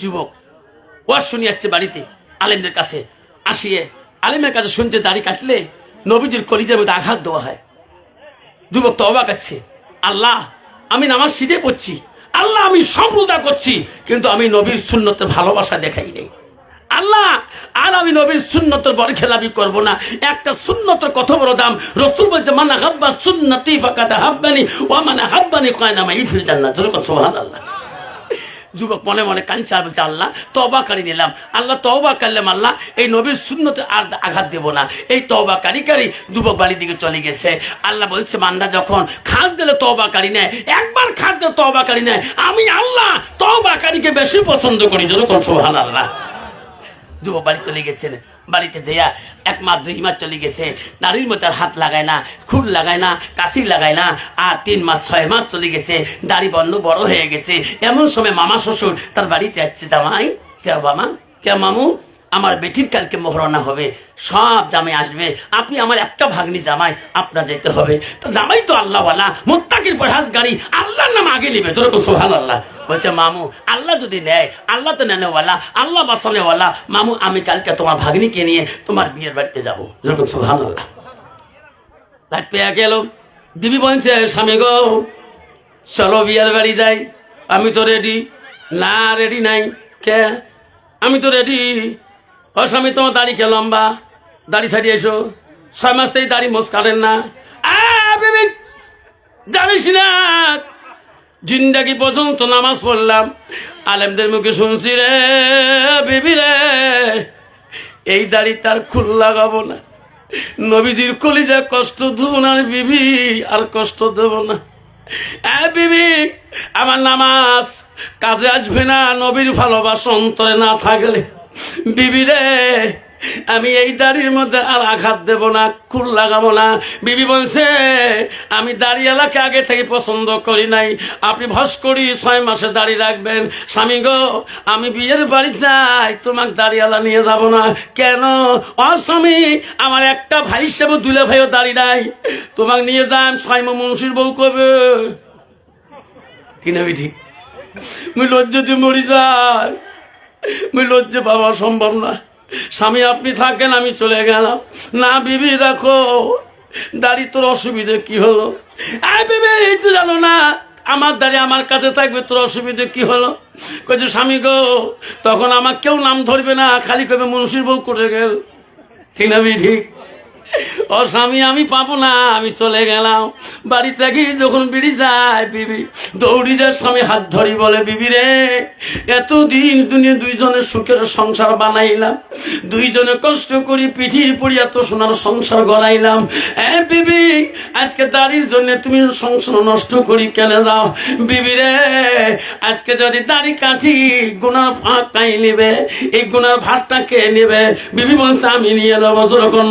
যুবক, ওয়াজ শুনিয়াচ্ছে বাড়িতে, আলেমদের কাছে। আসিয়ে আলেমের কাছে শুনতে দাড়ি কাটলে নবীজির কলিজার মধ্যে আঘাত দেওয়া হয়। যুবক তো অবাক আছে আল্লাহ, আমি নামাজ সিধে পড়ছি। আল্লাহ, আমি সম্প্রদায় করছি। কিন্তু আমি নবীর শূন্যতে ভালোবাসা দেখাই নেই। আল্লাহ, আর আমি নবীর সুন্নতের বড় খেলাপি করব না। একটা সুন্নতের কত বড় দাম। রসুল বলছে, মানা হাব্বা সুন্নতি ফাঁকাতে হাব্বানি ও মানে হাব্বানি কয় না মাই ফিল জান্নাত আল্লাহ যুবক মনে মনে কাঁদছে আর বলছে, আল্লাহ তবাকারী নিলাম। আল্লাহ তবা কারলাম আল্লাহ এই নবীর শূন্যতে আর আঘাত দেব না। এই তবাকারী কারি যুবক বাড়ির দিকে চলে গেছে। আল্লাহ বলছে মান্দা যখন খাস দিলে তবাকারী নেয়, একবার খাস দিলে তবাকারী নেয়, আমি আল্লাহ তবাকারীকে বেশি পছন্দ করি। যেরকম সোহান আল্লাহ যুবক বাড়ি চলে গেছেন। বাড়িতে যেয়া এক মাস দুই মাস চলে গেছে। নারীর মতো হাত লাগায় না খুল লাগায় না, কাশি লাগায় না, আর তিন মাস, ছয় মাস চলে গেছে। দাড়ি বন্ধ বড় হয়ে গেছে। এমন সময় মামা শ্বশুর তার বাড়িতে আসছে, জামাই, কে বামা কে মামু? আমার বেটির কালকে মোহরণা হবে। সব জামাই আসবে। আপনি আমার একটা ভাগ্নি জামাই, আপনার যেতে হবে। তো জামাই তো আল্লাহওয়ালা, মোত্তাকির পরহাজ গাড়ি আল্লাহর নাম আগে নেবে। তোর সোহান আল্লাহ বলছে, মামু, আল্লাহ যদি নেয়, আল্লাহ তো নেনেওয়ালা, আল্লাহ বাসানেওয়ালা। মামু, আমি কালকে তোমার ভাগ্নিকে নিয়ে তোমার বিয়ের বাড়িতে যাব। যেরকম সোহান আল্লাহ রাত পেয়ে গেল। দিবি বলছে, স্বামী গো, চলো বিয়ের বাড়ি যাই। আমি তো রেডি না রেডি নাই। কে? আমি তো রেডি ও স্বামী, তোমার দাড়ি কে লম্বা? দাড়ি ছাড়িয়ে এসো। ছয় মাস থেকে দাড়ি মোস কাটেন না। জানিস না জিন্দাগি পর্যন্ত নামাজ পড়লাম? আলেমদের মুখে শুনছি রে, বিবি রে। এই দাড়ি তার খুল লাগাবো না। নবীজির কলিজা কষ্ট দেব না বিবি, আর কষ্ট দেব না। বিবি, আমার নামাজ কাজে আসবে না, নবীর ভালোবাসা অন্তরে না থাকলে। বিবি রে, আমি এই দাড়ির মধ্যে আর আঘাত দেব না খুল লাগাবো না। বিবি বলছে, আমি দাড়িওয়ালাকে আগে থেকে পছন্দ করি নাই। আপনি ভস করি ছয় মাসে দাড়ি রাখবেন। স্বামী গো, আমি বিয়ের বাড়ি যাই, তোমাকে দাড়িওয়ালা নিয়ে যাব না। কেন? অ স্বামী, আমার একটা ভাই হিসেবে দুলে ভাইও দাড়ি নাই। তোমাকে নিয়ে যান ছয় মুন্সির বউ কবে কিনা ঠিক মুই লজ্জাতে মরি যাই। মুই লজ্জা পাওয়া সম্ভব না। স্বামী, আপনি থাকেন, আমি চলে গেলাম। না, বিবি, দেখো দাড়ি তোর অসুবিধে কি হলো? এই তো জানো না, আমার দাঁড়িয়ে আমার কাছে থাকবে, তোর অসুবিধে কি হলো? কইছে, স্বামী গো, তখন আমার কেউ নাম ধরবে না, খালি কবে মুন্সির বউ করে গেল। ঠিক না ঠিক? ও স্বামী, আমি পাবো না, আমি চলে গেলাম। বাড়ি থেকে যখন বিড়ি যায়, বিবি, দৌড়ি যায়, স্বামী হাত ধরি বলে, বিবি রে, এতদিন দুনিয়া দুইজনের সুখের সংসার বানাইলাম। দুইজনে কষ্ট করি পিঠি পড়ি এত সোনার সংসার গড়াইলাম। এ বিবি, আজকে দাড়ির জন্য তুমি সংসার নষ্ট করি কেন যাও? বিবি রে, আজকে যদি দাড়ি কাঠি গুনার ফাঁক পাই নেবে, এই গুনার ভাতটা কে নেবে? বিবি বলছে, আমি নিয়ে দেবো যেরকম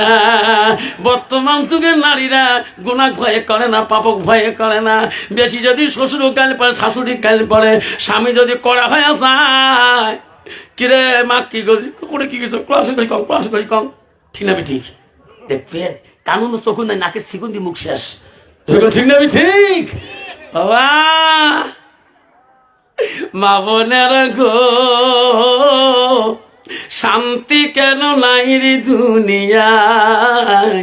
নজরুল্লাহ বর্তমান যুগের নারীরা গুণা ভয়ে করে না, পাপক ভয়ে করে না। বেশি যদি শ্বশুর কাল পরে শাশুড়ি কাল পরে স্বামী যদি করা হয়ে যায়, কিরে মা, কি গো করে কি গেছো? ক্লাস ধরি কম ক্লাস ধরি কম। ঠিক না ঠিক দেখবেন, কানুন চোখুন নাই নাকে সিগুন্দি মুখ শেষ। ঠিক না ঠিক বাবা, মা বোনের গো। শান্তি কেন নাই রে দুনিয়ায়?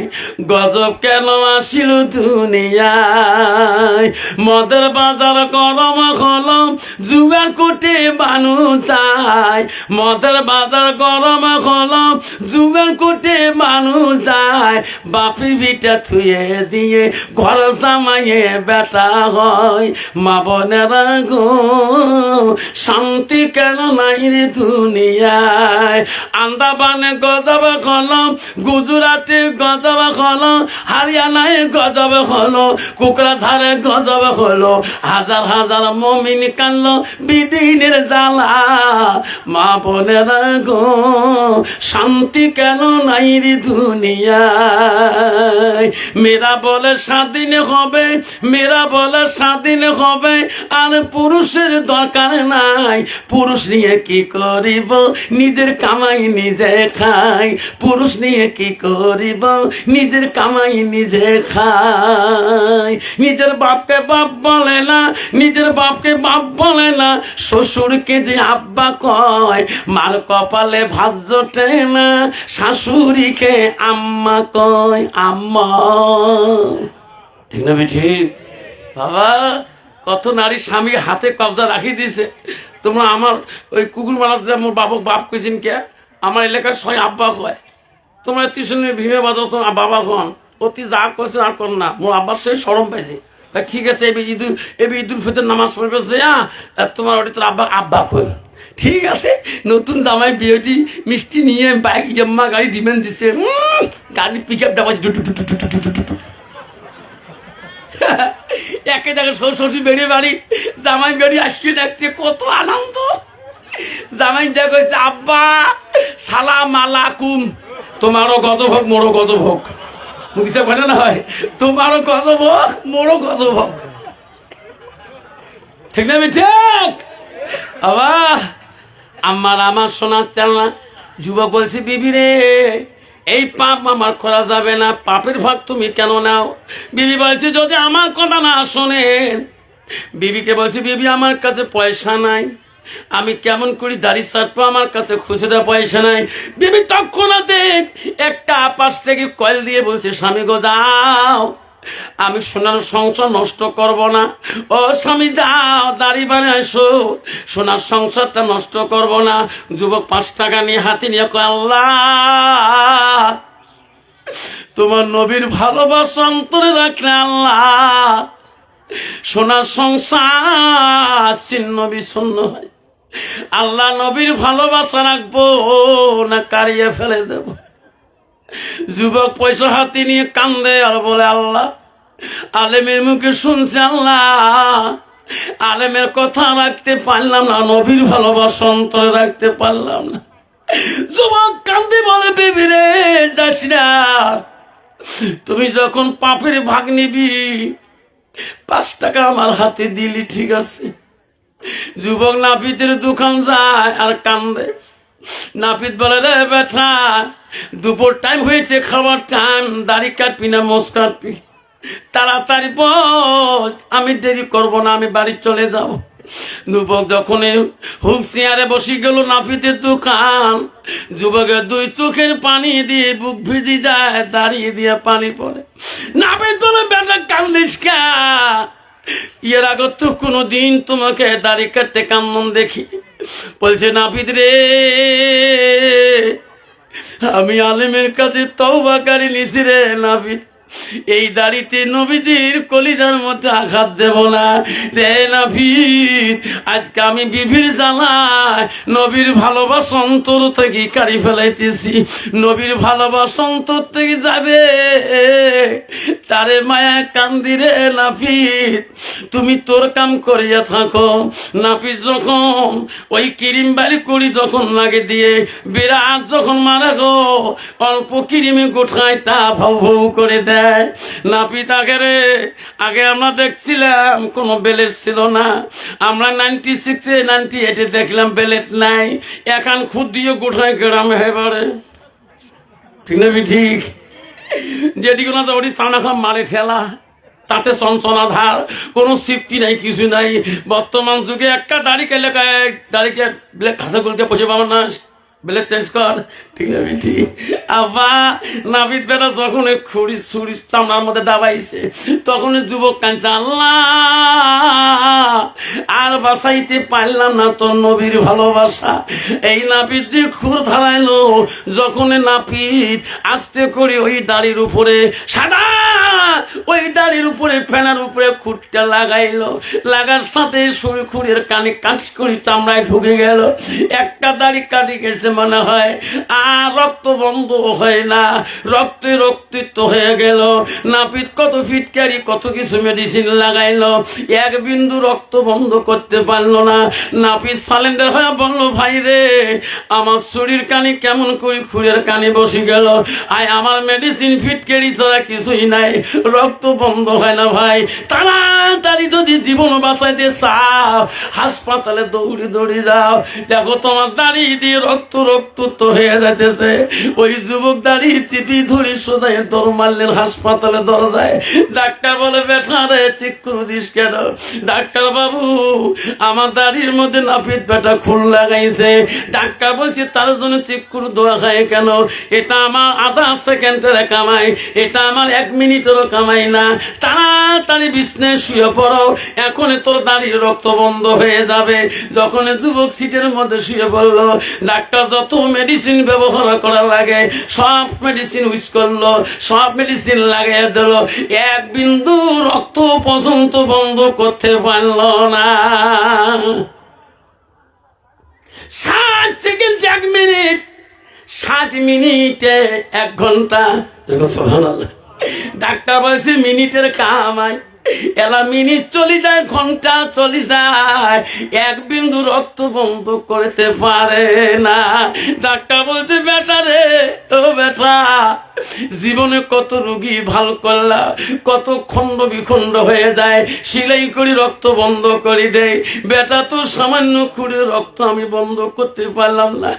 গজব কেন আসিল দুনিয়ায়? মদের বাজার গরম হলম যুগা কোটে বানু চাই মদের বাজার গরম হলম জুগার কোটে বানু যায় বাপি বিটা থুয়ে দিয়ে ঘর জামাইয়ে বেটা হয়। মা বোনেরা গো শান্তি কেন নাই রে দুনিয়ায়? আন্দামানে গজব হলো, গুজরাটে গজব হলো, হারিয়ানায় গজব হলো কুকরাঝারে গজব হলো, হাজার হাজার মমিন কানলো বিদিনের জ্বালা। মা বোনেরা গো শান্তি কেন নাই রে দুনিয়ায়? মেয়েরা বলে স্বাধীন হবে, মেয়েরা বলে স্বাধীন হবে, আর পুরুষের দরকার নাই। পুরুষ নিয়ে কি করিব? নিজের কামাই নিজে খাই। পুরুষ নিয়ে কি করিব? নিজের কামাই নিজে খাই। নিজের বাপকে বাপ বলে না, নিজের বাপকে বাপ বলে না। শ্বশুরকে যে আব্বা কয়, মার কপালে ভাত জোটে না। শাশুড়িকে আম্মা কয় আম্মা। ঠিক না ঠিক বাবা, কত নারী স্বামী হাতে কবজা রাখি দিছে। তোমরা আমার ওই কুকুর মারাতে যে মোর বাবক বাপ কইছেন কে? আমার এলাকার ছয় আব্বা কয়। তোমরা টিউশনে ভীমে বাজাও বাবা কন। অতি যা করছে আর কর না। মোর আব্বার সেই সরম পাইছে। ঠিক আছে এবার ঈদুল এবি ঈদুল ফিতর নামাজ পড়বে, যে তোমার ওটি তোর আব্বা আব্বা কই ঠিক আছে, নতুন জামাই বিয়েটি মিষ্টি নিয়ে বাইক জম্মা গাড়ি ডিমান্ড দিছে। গাড়ি পিক আপ ডাবা একে দেখে শ্বশুর শ্বশুর বেরিয়ে বাড়ি, জামাই বেরিয়ে আসছে, দেখছে কত আনন্দ। জামাই যা কইছে, আব্বা, সালাম আলাকুম তোমারও গত ভোগ মোরও গত ভোগ মুখে বলে না হয়, তোমারও গত ভোগ মোরও গত ভোগ ঠিক না ঠিক? বাবা আমার আমার শোনার চালনা। যুবক বলছে, বিবি রে, এই পাপ আমার করা যাবে না। পাপের ভাগ তুমি কেন নাও? বিবি বলছে, যদি আমার কথা না শোনেন। বিবিকে বলছে, বিবি, আমার কাছে পয়সা নাই। আমি কেমন করি দাড়ি সারপো আমার কাছে খুচরা পয়সা নাই। বিবি তৎক্ষণাৎ একটা আপাস থেকে কয়েল দিয়ে বলছে, স্বামী গো, দাও। আমি সোনার সংসার নষ্ট করব না। ও স্বামী, যাও, দাড়ি বানে আসো সোনার সংসারটা নষ্ট করব না। যুবক, পাঁচ টাকা নিয়ে হাতে নিয়ে আল্লাহ, তোমার নবীর ভালোবাসা অন্তরে রাখলে আল্লাহ, সোনার সংসার চিহ্ন বিচ্ছন্ন হয়। আল্লাহ নবীর ভালোবাসা রাখব না, কারিয়ে ফেলে দেবো। যুবক পয়সা হাতে নিয়ে কান্দে আর বলে, আল্লাহ আলেমের মুখে শুনছে আল্লাহ। আলেমের কথা রাখতে পারলাম না, নবীর ভালোবাসা অন্তরে রাখতে পারলাম না। যুবক কান্দে বলে, বেবি রে, যাস না। তুমি যখন পাপের ভাগ নিবি, পাঁচ টাকা আমার হাতে দিলি, ঠিক আছে। যুবক নাপিতের দোকান যায় আর কান্দে। নাপিত বলে, রে বেটা, দুপুর টাইম হয়েছে, খাবার টাইম দাড়ি কাটবি না, মোষ কাটবি? তাড়াতাড়ি বস, আমি দেরি করব না, আমি বাড়ি চলে যাব। যুবক যখন হুক চেয়ারে বসে গেল নাপিতের দোকান, যুবকের দুই চোখের পানি দিয়ে বুক ভিজি যায়, দাঁড়িয়ে দিয়ে পানি পড়ে। নাপিত বলে, বেটা, কান্দিস কা? এর আগত তো কোনো দিন তোমাকে দাড়ি কাটতে কামন দেখি। বলছে, নাপিত রে, আমি আলিমের কাছে তৌবাকারী নিছি রে, নাপিত। এই দাড়িতে নবীজির কলিজার মধ্যে আঘাত দেব না। রে নাফিত আজকে আমি বিবির জ্বালায় নবীর ভালোবাসা অন্তর থেকে কারি ফেলাইতেছি। নবীর ভালোবাসা অন্তর থেকে যাবে। তারে মায়া কান্দিরে নাফিত তুমি তোর কাম করিয়া থাকো। নাপিত যখন ওই কিরিম বাড়ি করি যখন লাগে দিয়ে, বিরাট যখন মারা গো, অল্প কিরিমে গোঠায়টা ভাউ ভাউ করে দেয়। নাপিত আগে রে আগে আমরা দেখছিলাম কোনো বেলেট ছিল না আমরা নাইনটি সিক্সে নাইনটি এইটে দেখলাম বেলেট নাই এখান খুদ দিয়ে গোঠায় গ্রামে এবারে ঠিক না ঠিক যেটিকে না ওটি সামনা খাম মারে ঠেলা তাতে সনসনা ধার কোনো সিফটি নাই কিছু নাই বর্তমান যুগে একটা দাড়ি কেলে দাড়িকে হাতে গুলকে বসে পাবো না ব্লেক চেঞ্জ কর। ঠিক আছে ঠিক। আবা নাবিদ বেটা যখন খুঁড়ি ছুরি চামড়ার মধ্যে দাবাইছে, তখন যুবক কাঁদছে, আল্লাহ, আর বাসাইতে পারলাম না তোর নবীর ভালোবাসা। এই নাপিত যে খুর ধারাইলো, যখন নাপিত আস্তে করে ওই দাড়ির উপরে, সাদা, ওই দাড়ির উপরে, ফেনার উপরে খুঁটটা লাগাইলো। লাগার সাথে শুরু খুঁড়ের কানে কাঁচ করে চামড়ায় ঢুকে গেল। একটা দাড়ি কাটি গেছে মনে হয়, আর রক্ত বন্ধ হয় না। রক্তে রক্তিত হয়ে গেল। নাপিত কত ফিটকারি কত কিছু মেডিসিন লাগাইলো। এক বিন্দু রক্ত বন্ধ করতে পারল না। নাপিত সালেন্ডার হয়ে বলল, ভাই রে, আমার শরীর কানে কেমন করে খুঁড়ের কানে বসে গেল। আয়, আমার মেডিসিন ফিটকারি ছাড়া কিছুই নাই। রক্ত বন্ধ হয় না ভাই। তাড়াতাড়ি যদি জীবন বাঁচাইতে চাও, হাসপাতালে দৌড়ে দৌড়ে যাও। দেখো তোমার দাঁড়িয়ে দিয়ে রক্ত রক্ত তো যাইতেছে। ওই যুবক দাঁড়িয়ে চিপি হাসপাতালে দরজায়। ডাক্তার বলে, বেটা রে করে দিস কেন? ডাক্তার বাবু, আমার মধ্যে নাপিত বেটা খুল লাগাইছে। ডাক্তার বলছে, তার জন্য দোয়া খায় কেন? এটা আমার আধা সেকেন্ডের কামাই। এটা আমার এক মিনিটেরও কামাই না। তাড়াতাড়ি বিছনায় শুয়ে পড়ো। এখন তোর দাড়ির রক্ত বন্ধ হয়ে যাবে। যখন যুবক সিটের মধ্যে শুয়ে পড়ল, ডাক্তার যত মেডিসিন ব্যবহার করা লাগে, সব মেডিসিন ইউজ করল, সব মেডিসিন লাগিয়ে দিল। এক বিন্দু রক্ত পর্যন্ত বন্ধ করতে পারল না। ষাট সেকেন্ড এক মিনিট ষাট মিনিটে এক ঘণ্টা। ডাক্তার বলছে, মিনিটের কামাই এলা মিনিট চলে যায়, ঘণ্টা চলে যায়। এক বিন্দু রক্ত বন্ধ করতে পারে না। ডাক্তার বলছে, বেটা রে, ও বেটা। জীবনে কত রুগী ভালো করলা, কত খণ্ড বিখণ্ড হয়ে যায়, সিলাই করি রক্ত বন্ধ করে দেয়। বেটা, তো সামান্য খুঁড়ে রক্ত আমি বন্ধ করতে পারলাম না।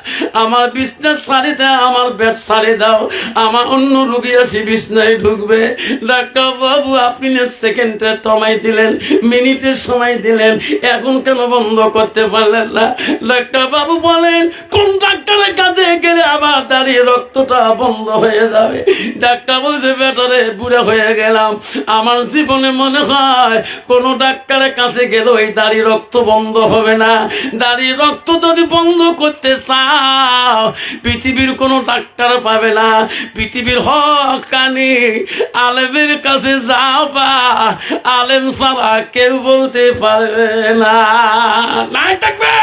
আমার বিছনা সারে দাও, আমার বেড সারে দাও, আমার অন্য রুগী আসি বিছনায় ঢুকবে। ডাক্তার বাবু, আপনি সেকেন্ডের সময় দিলেন মিনিটের সময় দিলেন, এখন কেন বন্ধ করতে পারলেন না? ডাক্তার বাবু বলেন, কোন ডাক্তারের কাছে গেলে আবার দাঁড়িয়ে রক্তটা বন্ধ হয়ে যাবে? ডাক্তার বলছে, বেটারে, বুড়া হয়ে গেলাম। আমার জীবনে মনে হয় কোন ডাক্তারের কাছে গেলে ওই দাড়ি রক্ত বন্ধ হবে না। দাড়ি রক্ত যদি বন্ধ করতে চাও, পৃথিবীর কোনো ডাক্তার পাবে না। পৃথিবীর হক কানি আলেমের কাছে যাবা। আলেম ছাড়া কেউ বলতে পারবে না। নাই থাকবে।